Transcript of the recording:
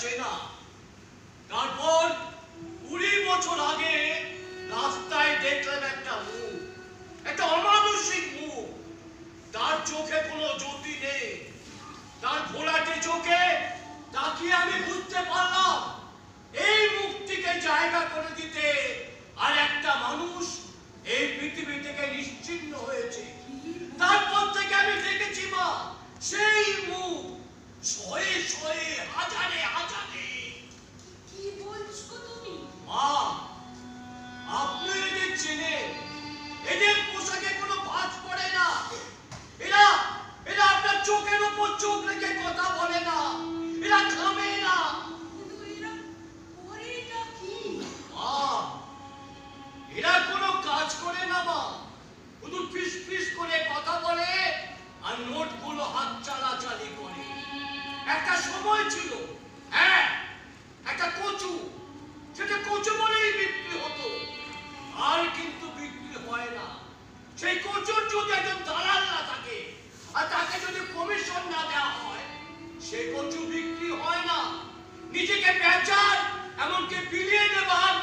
চেনা। তারপর কুড়ি বছর আগে রাস্তায় দেখলাম একটা মুখ, একটা অমানসিক মুখ। তার চোখে কোনো জ্যোতি নেই। তার ঘোলাটে চোখে তাকিয়ে আমি বুঝতে পারলাম। এই মুক্তিকে জায়গা করে দিতে আর একটা মানুষ এই পৃথিবী থেকে নিশ্চিন্ন হয়েছে। তারপর থেকে আমি দেখেছি মা, সেই মুখ শয়ে শয়ে হাজার একটা সময় ছিল হ্যাঁ একটা কচু, সেটা কচু বলেই বিক্রি হতো। আর কিন্তু বিক্রি হয় না। সেই কচুর যদি একজন দালাল না থাকে, আর তাকে যদি কমিশন না দেওয়া হয় সে কচু বিক্রি হয় না। নিজেকে বেচার, এমনকি বিলিয়ে দেওয়ার